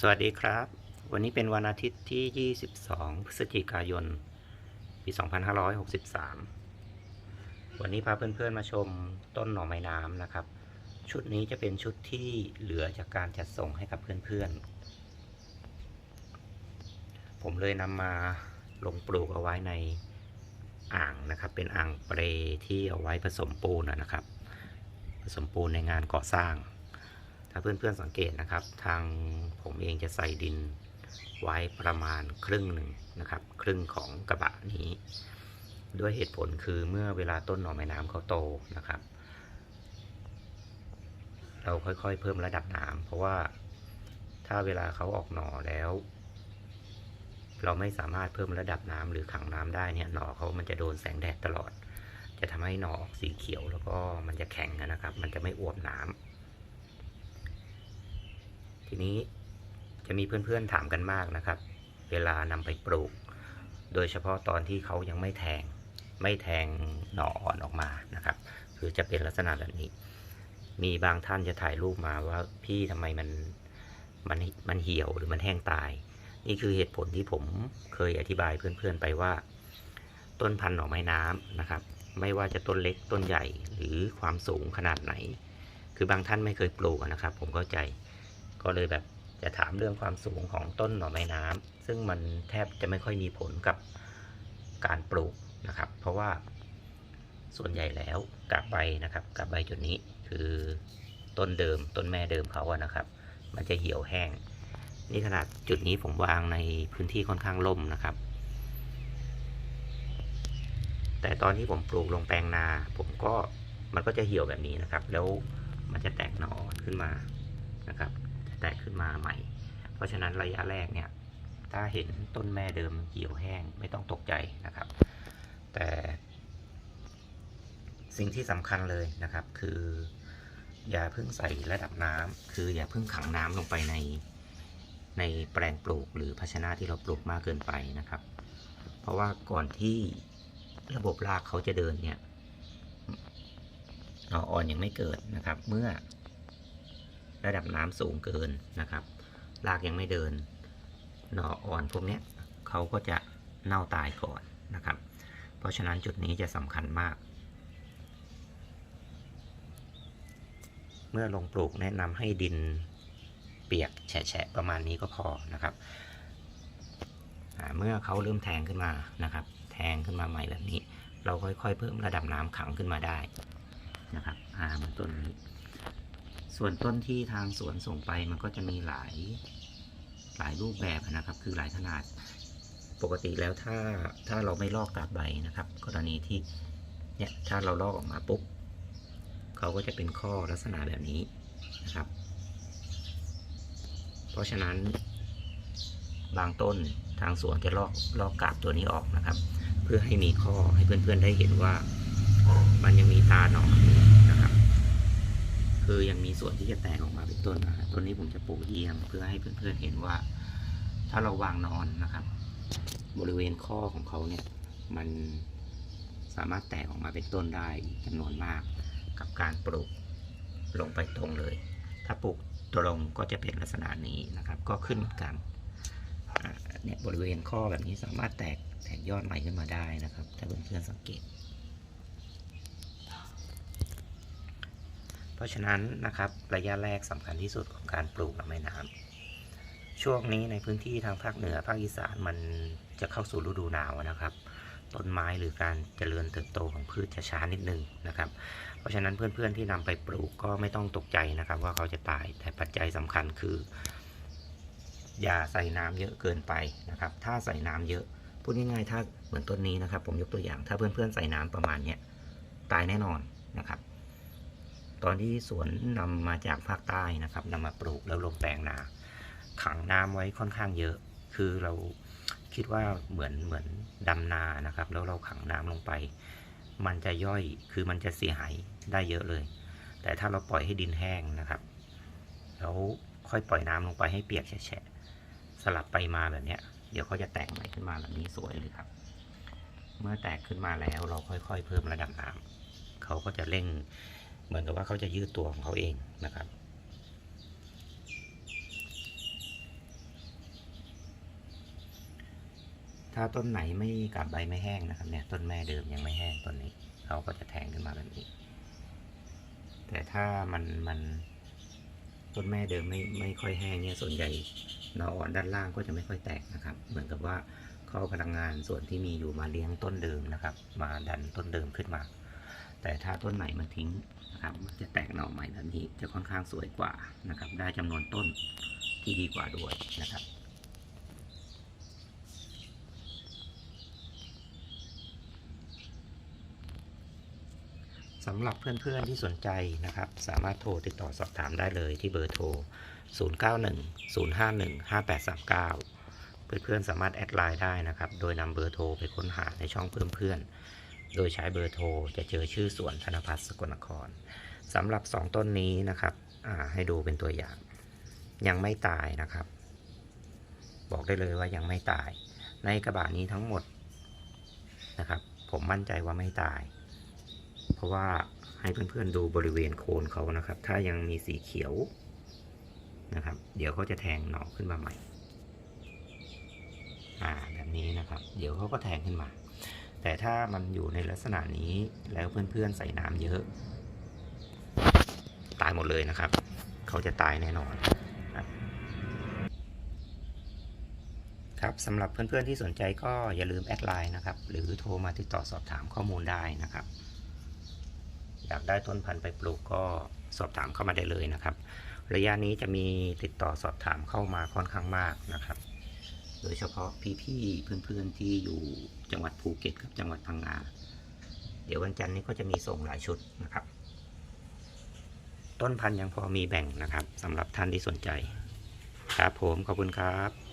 สวัสดีครับ วันนี้เป็นวันอาทิตย์ที่ 22 พฤศจิกายน ปี 2563 วันนี้พาเพื่อนๆมาชมต้นหน่อไม้น้ำนะครับ ชุดนี้จะเป็นชุดที่เหลือจากการจัดส่งให้กับเพื่อนๆ ผมเลยนำมาลงปลูกเอาไว้ในอ่างนะครับ เป็นอ่างเปรที่เอาไว้ผสมปูนนะครับ ผสมปูนในงานก่อสร้าง ถ้าเพื่อนๆสังเกตนะครับ ทางผมเองจะใส่ดินไว้ประมาณครึ่งหนึ่งนะครับ ครึ่งของกระบะนี้ ด้วยเหตุผลคือเมื่อเวลาต้นหน่อไม้น้ำเขาโตนะครับ เราค่อยๆเพิ่มระดับน้ำเพราะว่าถ้าเวลาเขาออกหน่อแล้ว เราไม่สามารถเพิ่มระดับน้ำหรือขังน้ำได้เนี่ยหน่อเขามันจะโดนแสงแดดตลอด จะทำให้หน่อออกสีเขียวแล้วก็มันจะแข็งนะครับ มันจะไม่อวบน้ำ ทีนี้จะมีเพื่อนๆถามกันมากนะครับ เวลานำไปปลูก โดยเฉพาะตอนที่เขายังไม่แทง ไม่แทงหน่ออ่อนออกมานะครับ คือจะเป็นลักษณะแบบนี้ มีบางท่านจะถ่ายรูปมาว่าพี่ทำไมมันมันมันเหี่ยวหรือมันแห้งตาย นี่คือเหตุผลที่ผมเคยอธิบายเพื่อนๆไปว่า ต้นพันธุ์หน่อไม้น้ำนะครับ ไม่ว่าจะต้นเล็กต้นใหญ่หรือความสูงขนาดไหน คือบางท่านไม่เคยปลูกนะครับ ผมเข้าใจ ก็เลยแบบจะถามเรื่องความสูงของต้นหน่อไม้น้ำซึ่งมันแทบจะไม่ค่อยมีผลกับการปลูกนะครับ เพราะว่าส่วนใหญ่แล้วกาบใบนะครับกาบใบจุดนี้คือต้นเดิมต้นแม่เดิมเขาอะนะครับ มันจะเหี่ยวแห้ง นี่ขนาดจุดนี้ผมวางในพื้นที่ค่อนข้างล่มนะครับ แต่ตอนที่ผมปลูกลงแปลงนา ผมก็มันก็จะเหี่ยวแบบนี้นะครับ แล้วมันจะแตกหน่อขึ้นมานะครับ แตกขึ้นมาใหม่ เพราะฉะนั้นระยะแรกเนี่ย ถ้าเห็นต้นแม่เดิมเหี่ยวแห้งไม่ต้องตกใจนะครับ แต่สิ่งที่สำคัญเลยนะครับ คือ อย่าเพิ่งใส่ระดับน้ำคืออย่าเพิ่งขังน้ำลงไปในในแปลงปลูกหรือภาชนะที่เราปลูกมากเกินไปนะครับ เพราะว่าก่อนที่ระบบรากเขาจะเดินเนี่ยอ่อนยังไม่เกิดนะครับ เมื่อ ระดับน้ำสูงเกินนะครับรากยังไม่เดิน หน่ออ่อนพวกนี้เขาก็จะเน่าตายก่อนนะครับ เพราะฉะนั้นจุดนี้จะสำคัญมาก เมื่อลงปลูกแนะนำให้ดินเปียกแฉะประมาณนี้ก็พอนะครับเมื่อเขาเริ่มแทงขึ้นมานะครับ แทงขึ้นมาใหม่แบบนี้ เราค่อยๆ เพิ่มระดับน้ำขังขึ้นมาได้นะครับอ่าเหมือนต้นนี้ ส่วนต้นที่ทางสวนส่งไปมันก็จะมีหลายหลายรูปแบบนะครับ คือหลายขนาดปกติแล้วถ้าถ้าเราไม่ลอกกาบใบนะครับ กรณีที่เนี่ยถ้าเราลอกออกมาปุ๊บเขาก็จะเป็นข้อลักษณะแบบนี้นะครับ เพราะฉะนั้น บางต้นทางสวนจะลอกลอกกาบตัวนี้ออกนะครับ เพื่อให้มีข้อให้เพื่อนๆได้เห็นว่ามันยังมีตาหนอนอยู่ คือยังมีส่วนที่จะแตกออกมาเป็นต้นนะครับต้นนี้ผมจะปลูกเยี่ยมเพื่อให้เพื่อนๆเห็นว่า ถ้าเราวางนอนนะครับ บริเวณข้อของเขาเนี่ย มันสามารถแตกออกมาเป็นต้นได้จำนวนมาก กับการปลูกลงไปตรงเลย ถ้าปลูกตรงก็จะเป็นลักษณะนี้นะครับ ก็ขึ้นกันเนี่ยบริเวณข้อแบบนี้สามารถแตกแตกยอดใหม่ขึ้นมาได้นะครับ ถ้าเพื่อนๆสังเกต เพ ราะฉะนั้นนะครับระยะแรกสำคัญที่สุดของการปลูกลำไม้น้ำช่วงนี้ในพื้นที่ทางภาคเหนือภาคอีสานมันจะเข้าสู่ฤดูหนาวนะครับต้นไม้หรือการเจริญเติบโตของพืชจะช้านิดนึงนะครับ เพราะฉะนั้นเพื่อนๆที่นำไปปลูกก็ไม่ต้องตกใจนะครับ ว่าเขาจะตายแต่ปัจจัยสำคัญคือ อย่าใส่น้ำเยอะเกินไปนะครับ ถ้าใส่น้ำเยอะพูดง่ายๆถ้าเหมือนต้นนี้นะครับ ผมยกตัวอย่างถ้าเพื่อนๆใส่น้ำประมาณเนี้ยตายแน่นอนนะครับ ตอนที่สวนนำมาจากภาคใต้นะครับนำมาปลูกแล้วลงแปลงนาขังน้ำไว้ค่อนข้างเยอะ คือเราคิดว่าเหมือนเหมือนดำนานะครับ แล้วเราขังน้ำลงไป มันจะย่อยคือมันจะเสียหายได้เยอะเลย แต่ถ้าเราปล่อยให้ดินแห้งนะครับ แล้วค่อยปล่อยน้ำลงไปให้เปียกแฉะสลับไปมาแบบเนี้ยเดี๋ยวเขาจะแตกใหม่ขึ้นมาแบบนี้สวยเลยครับ เมื่อแตกขึ้นมาแล้วเราค่อย ๆ เพิ่มระดับน้ำเขาก็จะเร่ง เหมือนกับว่าเขาจะยืดตัวของเขาเองนะครับ ถ้าต้นไหนไม่กับใบไม่แห้งนะครับเนี่ยต้นแม่เดิมยังไม่แห้งต้นนี้เขาก็จะแทงขึ้นมาแบบนี้ แต่ถ้ามันมันต้นแม่เดิมไม่ไม่ค่อยแห้งเนี่ยส่วนใหญ่เนาอ่อนด้านล่างก็จะไม่ค่อยแตกนะครับ เหมือนกับว่าเขาพลังงานส่วนที่มีอยู่มาเลี้ยงต้นเดิมนะครับ มาดันต้นเดิมขึ้นมา แต่ถ้าต้นไหนมันทิ้งนะครับมันจะแตกหน่อใหม่แบบนี้จะค่อนข้างสวยกว่านะครับ ได้จำนวนต้นที่ดีกว่าด้วยนะครับสำหรับเพื่อนๆที่สนใจนะครับ สามารถโทรติดต่อสอบถามได้เลยที่เบอร์โทร 0910515839 เพื่อนๆสามารถแอดไลน์ได้นะครับ โดยนำเบอร์โทรไปค้นหาในช่องเพื่อนๆ โดยใช้เบอร์โทรจะเจอชื่อสวนธนพัฒน์สกลนครสำหรับ 2 ต้นนี้นะครับให้ดูเป็นตัวอย่าง ยังไม่ตายนะครับ บอกได้เลยว่ายังไม่ตาย ในกระบะนี้ทั้งหมดนะครับ ผมมั่นใจว่าไม่ตาย เพราะว่าให้เพื่อนๆดูบริเวณโคนเขานะครับ ถ้ายังมีสีเขียวนะครับ เดี๋ยวเขาจะแทงหน่อขึ้นมาใหม่ อ่าแบบนี้นะครับ เดี๋ยวเขาก็แทงขึ้นมา แต่ถ้ามันอยู่ในลักษณะนี้แล้วเพื่อนๆใส่น้ำเยอะ ตายหมดเลยนะครับ เขาจะตายแน่นอนครับครับสำหรับเพื่อนๆที่สนใจก็อย่าลืมแอดไลน์นะครับ หรือโทรมาติดต่อสอบถามข้อมูลได้นะครับ อยากได้ต้นพันธุ์ไปปลูกก็สอบถามเข้ามาได้เลยนะครับ ระยะนี้จะมีติดต่อสอบถามเข้ามาค่อนข้างมากนะครับ โดยเฉพาะพี่ๆเพื่อนๆที่อยู่จังหวัดภูเก็ตกับจังหวัดพังงา เดี๋ยววันจันทร์นี้ก็จะมีส่งหลายชุดนะครับ ต้นพันธุ์ยังพอมีแบ่งนะครับสำหรับท่านที่สนใจ ครับผมขอบคุณครับ